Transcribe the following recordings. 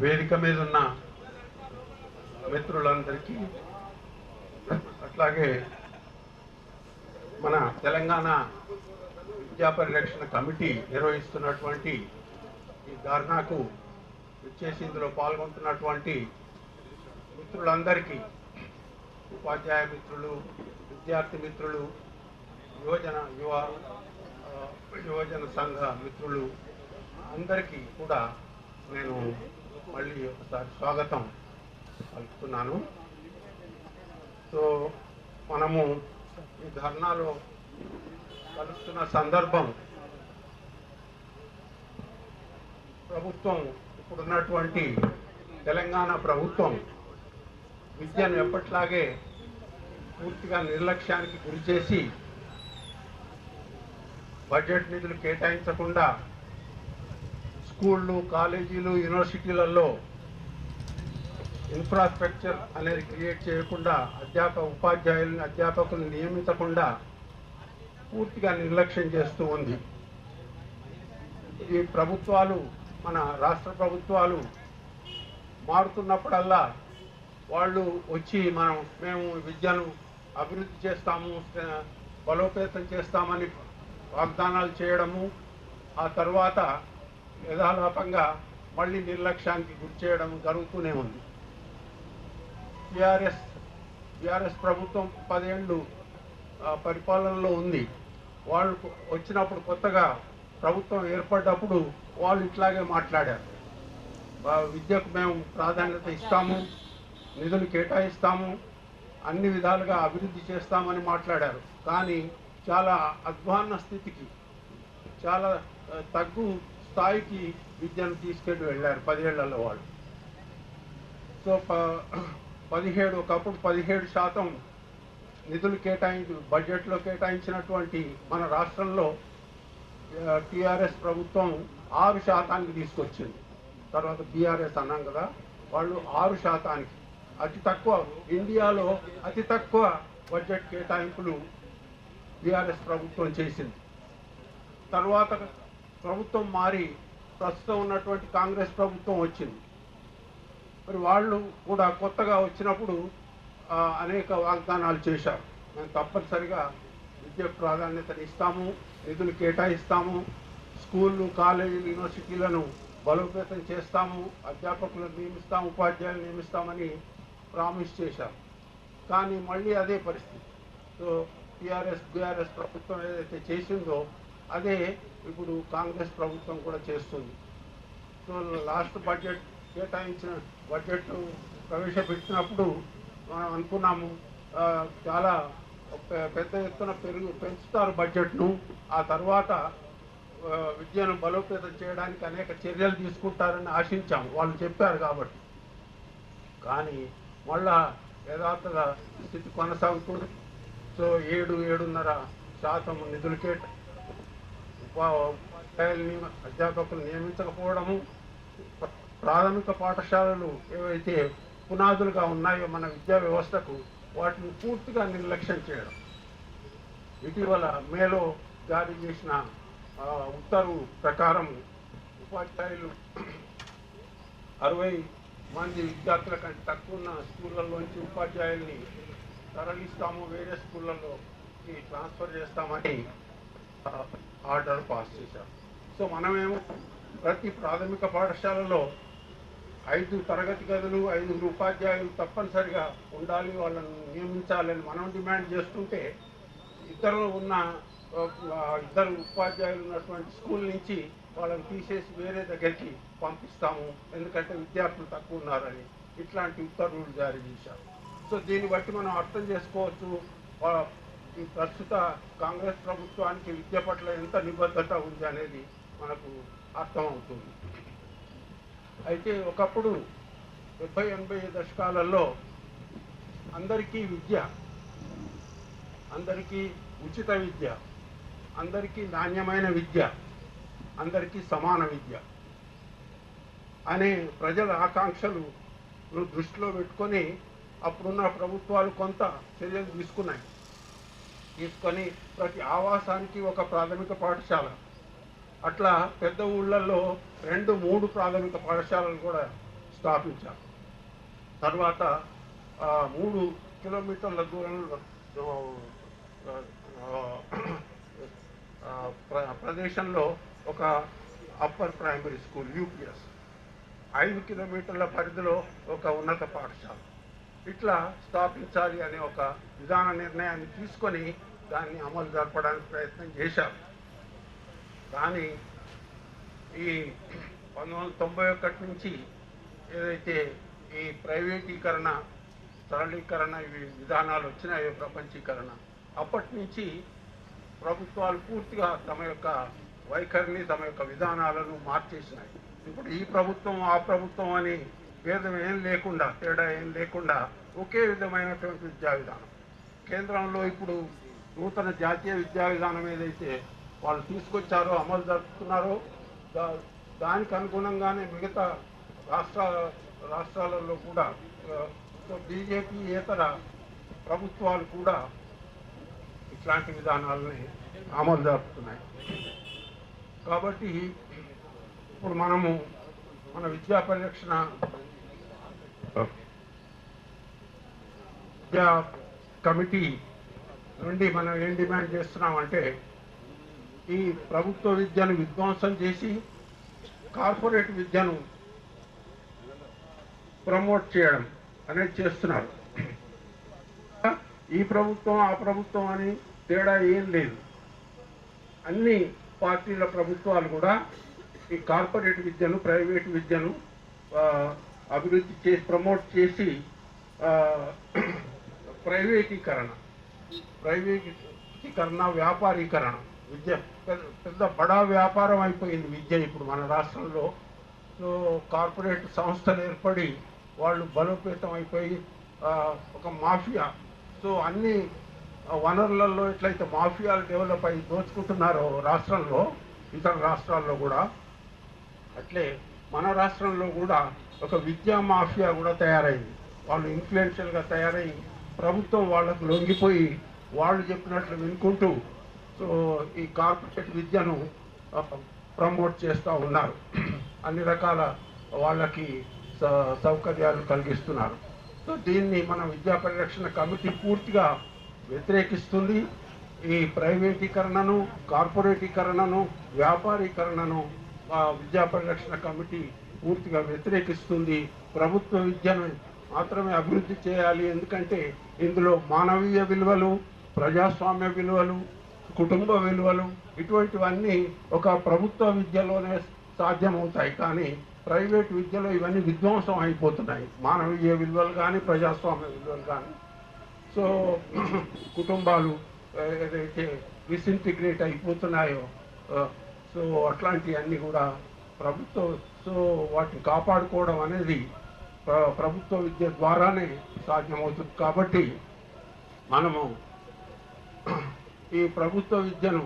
వేదిక మీద ఉన్న మిత్రులందరికీ అట్లాగే మన తెలంగాణ విద్యా పరిరక్షణ కమిటీ నిర్వహిస్తున్నటువంటి ఈ ధర్నాకు వచ్చేసి ఇందులో పాల్గొంటున్నటువంటి మిత్రులందరికీ ఉపాధ్యాయ మిత్రులు విద్యార్థి మిత్రులు యువజన యువ యువజన సంఘ మిత్రులు అందరికీ కూడా నేను మళ్ళీ ఒకసారి స్వాగతం పలుకుతున్నాను. సో మనము ఈ ధర్నాలో కలుస్తున్న సందర్భం ప్రభుత్వం ఇప్పుడున్నటువంటి తెలంగాణ ప్రభుత్వం విద్యను ఎప్పట్లాగే పూర్తిగా నిర్లక్ష్యానికి గురి చేసి బడ్జెట్ నిధులు కేటాయించకుండా స్కూళ్ళు కాలేజీలు యూనివర్సిటీలలో ఇన్ఫ్రాస్ట్రక్చర్ అనేది క్రియేట్ చేయకుండా అధ్యాపక ఉపాధ్యాయులను అధ్యాపకులను నియమించకుండా పూర్తిగా నిర్లక్ష్యం చేస్తూ ఉంది. ఈ ప్రభుత్వాలు మన రాష్ట్ర ప్రభుత్వాలు మారుతున్నప్పుడల్లా వాళ్ళు వచ్చి మనం మేము విద్యను అభివృద్ధి చేస్తాము బలోపేతం చేస్తామని వాగ్దానాలు చేయడము ఆ తర్వాత యథాలాపంగా మళ్ళీ నిర్లక్ష్యానికి గురి చేయడం జరుగుతూనే ఉంది. టిఆర్ఎస్ టిఆర్ఎస్ ప్రభుత్వం పదేళ్ళు పరిపాలనలో ఉంది. వాళ్ళు వచ్చినప్పుడు కొత్తగా ప్రభుత్వం ఏర్పడ్డప్పుడు వాళ్ళు ఇట్లాగే మాట్లాడారు. విద్యకు మేము ప్రాధాన్యత ఇస్తాము నిధులు కేటాయిస్తాము అన్ని విధాలుగా అభివృద్ధి చేస్తామని మాట్లాడారు. కానీ చాలా అధ్వాన్న స్థితికి చాలా తగ్గు స్థాయికి విద్యను తీసుకెళ్ళి వెళ్ళారు పదిహేళ్ళలో వాళ్ళు. సో ప- పదిహేడు ఒకప్పుడు పదిహేడు శాతం నిధులు కేటాయించి బడ్జెట్లో కేటాయించినటువంటి మన రాష్ట్రంలో టిఆర్ఎస్ ప్రభుత్వం ఆరు శాతానికి తీసుకొచ్చింది. తర్వాత బీఆర్ఎస్ అన్నాం కదా వాళ్ళు ఆరు శాతానికి. అతి తక్కువ ఇండియాలో అతి తక్కువ బడ్జెట్ కేటాయింపులు బీఆర్ఎస్ ప్రభుత్వం చేసింది. తర్వాత ప్రభుత్వం మారి ప్రస్తుతం ఉన్నటువంటి కాంగ్రెస్ ప్రభుత్వం వచ్చింది. మరి వాళ్ళు కూడా కొత్తగా వచ్చినప్పుడు అనేక వాగ్దానాలు చేశారు. మేము తప్పనిసరిగా విద్యకు ప్రాధాన్యతను ఇస్తాము నిధులు కేటాయిస్తాము స్కూళ్ళు కాలేజీలు యూనివర్సిటీలను బలోపేతం చేస్తాము అధ్యాపకులను నియమిస్తాము ఉపాధ్యాయులు నియమిస్తామని ప్రామిస్ చేశారు. కానీ మళ్ళీ అదే పరిస్థితి. సో టీఆర్ఎస్ బీఆర్ఎస్ ప్రభుత్వం ఏదైతే చేసిందో అదే ఇప్పుడు కాంగ్రెస్ ప్రభుత్వం కూడా చేస్తుంది. సో లాస్ట్ బడ్జెట్ కేటాయించిన బడ్జెట్ ప్రవేశపెట్టినప్పుడు మనం అనుకున్నాము చాలా పెద్ద ఎత్తున పెరుగు పెంచుతారు బడ్జెట్ను. ఆ తర్వాత విద్యను బలోపేతం చేయడానికి అనేక చర్యలు తీసుకుంటారని ఆశించాము. వాళ్ళు చెప్పారు కాబట్టి. కానీ మళ్ళా యథార్థగా స్థితి కొనసాగుతుంది. సో ఏడు ఏడున్నర శాతం నిధులు కేటా ఉపాధ్యాయుల్ని అధ్యాపకులు నియమించకపోవడము ప్రాథమిక పాఠశాలలు ఏవైతే పునాదులుగా ఉన్నాయో మన విద్యా వ్యవస్థకు వాటిని పూర్తిగా నిర్లక్ష్యం చేయడం. ఇటీవల మేలో జారీ చేసిన ఉత్తర్వు ప్రకారం ఉపాధ్యాయులు అరవై మంది విద్యార్థుల కంటే తక్కువ ఉన్న స్కూళ్ళలోంచి ఉపాధ్యాయుల్ని తరలిస్తాము. వేరే స్కూళ్ళలోకి ట్రాన్స్ఫర్ చేస్తామని ఆర్డర్ పాస్ చేశారు సో మనమేమో ప్రతి ప్రాథమిక పాఠశాలలో ఐదు తరగతి గదులు ఐదుగురు ఉపాధ్యాయులు తప్పనిసరిగా ఉండాలి వాళ్ళని నియమించాలని మనం డిమాండ్ చేస్తుంటే ఇద్దరు ఉన్న ఇద్దరు ఉపాధ్యాయులు ఉన్నటువంటి స్కూల్ నుంచి వాళ్ళని తీసేసి వేరే దగ్గరికి పంపిస్తాము. ఎందుకంటే విద్యార్థులు తక్కువ ఉన్నారని ఇట్లాంటి ఉత్తర్వులు జారీ చేశారు. సో దీన్ని బట్టి మనం అర్థం చేసుకోవచ్చు. ఈ ప్రస్తుత కాంగ్రెస్ ప్రభుత్వానికి విద్య పట్ల ఎంత నిబద్ధత ఉంది అనేది మనకు అర్థమవుతుంది అయితే ఒకప్పుడు డెబ్బై ఎనభై దశకాలలో అందరికీ విద్య అందరికీ ఉచిత విద్య అందరికీ నాణ్యమైన విద్య అందరికీ సమాన విద్య అనే ప్రజల ఆకాంక్షలు దృష్టిలో పెట్టుకొని అప్పుడున్న ప్రభుత్వాలు కొంత చర్యలు తీసుకున్నాయి. తీసుకొని ప్రతి ఆవాసానికి ఒక ప్రాథమిక పాఠశాల. అట్లా పెద్ద ఊళ్ళల్లో రెండు మూడు ప్రాథమిక పాఠశాలలు కూడా స్థాపించారు. తర్వాత మూడు కిలోమీటర్ల దూరంలో ప్ర- ప్రదేశంలో ఒక అప్పర్ ప్రైమరీ స్కూల్ యూపీఎస్. ఐదు కిలోమీటర్ల పరిధిలో ఒక ఉన్నత పాఠశాల. ఇట్లా స్థాపించాలి అనే ఒక విధాన నిర్ణయాన్ని తీసుకొని దాన్ని అమలు జరపడానికి ప్రయత్నం చేశారు. కానీ ఈ పంతొమ్మిది వందల తొంభై ఒకటి నుంచి ఏదైతే ఈ ప్రైవేటీకరణ సరళీకరణ ఇవి విధానాలు వచ్చినాయో ప్రపంచీకరణ అప్పటి నుంచి ప్రభుత్వాలు పూర్తిగా తమ యొక్క వైఖరిని తమ యొక్క విధానాలను మార్చేసినాయి. ఇప్పుడు ఈ ప్రభుత్వం ఆ ప్రభుత్వం అని భేదం ఏం లేకుండా తేడా ఏం లేకుండా ఒకే విధమైనటువంటి విద్యా విధానం కేంద్రంలో ఇప్పుడు నూతన జాతీయ విద్యా విధానం ఏదైతే వాళ్ళు తీసుకొచ్చారో అమలు జరుపుతున్నారో దా- దానికి అనుగుణంగానే మిగతా రాష్ట్ర రాష్ట్రాలలో కూడా బీజేపీ ఇతర ప్రభుత్వాలు కూడా ఇట్లాంటి విధానాలని అమలు జరుపుతున్నాయి. కాబట్టి ఇప్పుడు మనము మన విద్యా పరిరక్షణ విద్యా కమిటీ నుండి మనం ఏం డిమాండ్ చేస్తున్నామంటే ఈ ప్రభుత్వ విద్యను విధ్వంసం చేసి కార్పొరేట్ విద్యను ప్రమోట్ చేయడం అనేది చేస్తున్నారు. ఈ ప్రభుత్వం ఆ ప్రభుత్వం అని తేడా ఏం లేదు. అన్ని పార్టీల ప్రభుత్వాలు కూడా ఈ కార్పొరేట్ విద్యను ప్రైవేట్ విద్యను అభివృద్ధి చేసి ప్రమోట్ చేసి ప్రైవేటీకరణ. ప్రైవేటీకరణ వ్యాపారీకరణ. విద్య పెద్ద- పెద్ద బడా వ్యాపారం అయిపోయింది విద్య ఇప్పుడు మన రాష్ట్రంలో. సో కార్పొరేట్ సంస్థలు ఏర్పడి వాళ్ళు బలోపేతం అయిపోయి ఒక మాఫియా. సో అన్ని వనరులలో ఎట్లయితే మాఫియాలు డెవలప్ అయి దోచుకుంటున్నారో రాష్ట్రంలో ఇతర రాష్ట్రాల్లో కూడా అట్లే మన రాష్ట్రంలో కూడా ఒక విద్యా మాఫియా కూడా తయారైంది. వాళ్ళు ఇన్ఫ్లుయెన్షియల్గా తయారై ప్రభుత్వం వాళ్ళకు లొంగిపోయి వాళ్ళు చెప్పినట్లు వినుకుంటూ సో ఈ కార్పొరేట్ విద్యను ప్రమోట్ చేస్తూ ఉన్నారు. అన్ని రకాల వాళ్ళకి సౌకర్యాలు కలిగిస్తున్నారు. సో దీన్ని మన విద్యా పరిరక్షణ కమిటీ పూర్తిగా వ్యతిరేకిస్తుంది. ఈ ప్రైవేటీకరణను కార్పొరేటీకరణను వ్యాపారీకరణను విద్యా పరిరక్షణ కమిటీ పూర్తిగా వ్యతిరేకిస్తుంది. ప్రభుత్వ విద్యను మాత్రమే అభివృద్ధి చేయాలి. ఎందుకంటే ఇందులో మానవీయ విలువలు ప్రజాస్వామ్య విలువలు కుటుంబ విలువలు ఇటువంటివన్నీ ఒక ప్రభుత్వ విద్యలోనే సాధ్యమవుతాయి. కానీ ప్రైవేట్ విద్యలో ఇవన్నీ విధ్వంసం అయిపోతున్నాయి. మానవీయ విలువలు కానీ ప్రజాస్వామ్య విలువలు కానీ. సో కుటుంబాలు ఏదైతే డిసింటిగ్రేట్ అయిపోతున్నాయో సో అట్లాంటివన్నీ కూడా ప్రభుత్వం సో వాటిని కాపాడుకోవడం అనేది ప్రభుత్వ విద్య ద్వారానే సాధ్యమవుతుంది. కాబట్టి మనము ఈ ప్రభుత్వ విద్యను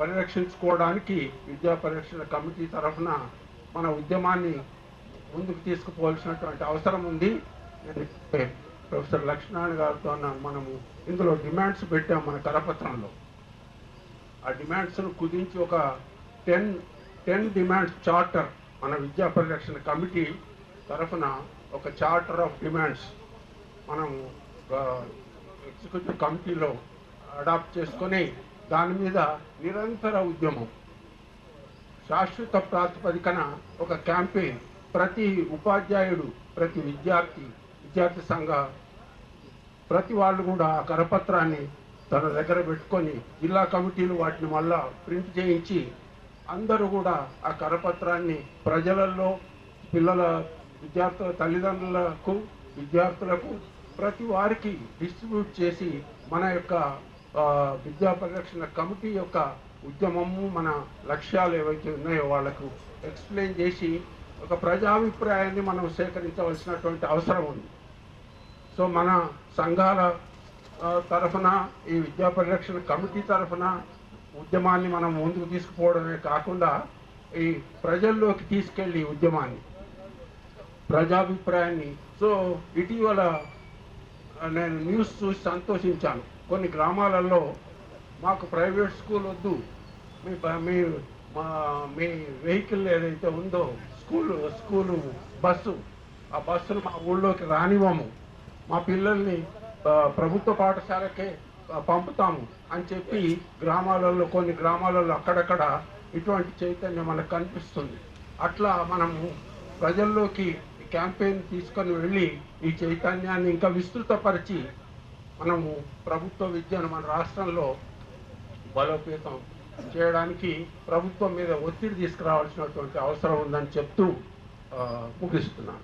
పరిరక్షించుకోవడానికి విద్యా పరిరక్షణ కమిటీ తరఫున మన ఉద్యమాన్ని ముందుకు తీసుకుపోవాల్సినటువంటి అవసరం ఉంది. నేను ప్రొఫెసర్ లక్ష్మణ్ గారితో మనము ఇందులో డిమాండ్స్ పెట్టాం మన కరపత్రంలో. ఆ డిమాండ్స్ను కుదించి ఒక టెన్ టెన్ డిమాండ్స్ చార్టర్ మన విద్యా పరిరక్షణ కమిటీ తరఫున ఒక చార్టర్ ఆఫ్ డిమాండ్స్ మనం ఎగ్జిక్యూటివ్ కమిటీలో అడాప్ట్ చేసుకొని దాని మీద నిరంతర ఉద్యమం. శాశ్వత ప్రాతిపదికన ఒక క్యాంపెయిన్ ప్రతి ఉపాధ్యాయుడు ప్రతి విద్యార్థి విద్యార్థి సంఘ ప్రతి వాళ్ళు కూడా ఆ కరపత్రాన్ని తన దగ్గర పెట్టుకొని జిల్లా కమిటీలు వాటిని మళ్ళా ప్రింట్ చేయించి అందరూ కూడా ఆ కరపత్రాన్ని ప్రజలలో పిల్లల విద్యార్థుల తల్లిదండ్రులకు విద్యార్థులకు ప్రతి వారికి డిస్ట్రిబ్యూట్ చేసి మన యొక్క విద్యా పరిరక్షణ కమిటీ యొక్క ఉద్యమము మన లక్ష్యాలు ఏవైతే ఉన్నాయో వాళ్ళకు ఎక్స్ప్లెయిన్ చేసి ఒక ప్రజాభిప్రాయాన్ని మనం సేకరించవలసినటువంటి అవసరం ఉంది. సో మన సంఘాల తరఫున ఈ విద్యా పరిరక్షణ కమిటీ తరఫున ఉద్యమాన్ని మనం ముందుకు తీసుకుపోవడమే కాకుండా ఈ ప్రజల్లోకి తీసుకెళ్ళి ఉద్యమాన్ని ప్రజాభిప్రాయాన్ని. సో ఇటీవల నేను న్యూస్ చూసి సంతోషించాను. కొన్ని గ్రామాలలో మాకు ప్రైవేట్ స్కూల్ వద్దు. మీ మీ మా మీ వెహికల్ ఏదైతే ఉందో స్కూల్ స్కూలు బస్సు ఆ బస్సులు మా ఊళ్ళోకి రానివ్వము. మా పిల్లల్ని ప్రభుత్వ పాఠశాలకే పంపుతాము అని చెప్పి గ్రామాలలో కొన్ని గ్రామాలలో అక్కడక్కడ ఇటువంటి చైతన్యం మనకు కనిపిస్తుంది. అట్లా మనము ప్రజల్లోకి క్యాంపెయిన్ తీసుకొని వెళ్ళి ఈ చైతన్యాన్ని ఇంకా విస్తృతపరిచి మనము ప్రభుత్వ విద్యను మన రాష్ట్రంలో బలోపేతం చేయడానికి ప్రభుత్వం మీద ఒత్తిడి తీసుకురావాల్సినటువంటి అవసరం ఉందని చెప్తూ ముగిస్తున్నాను.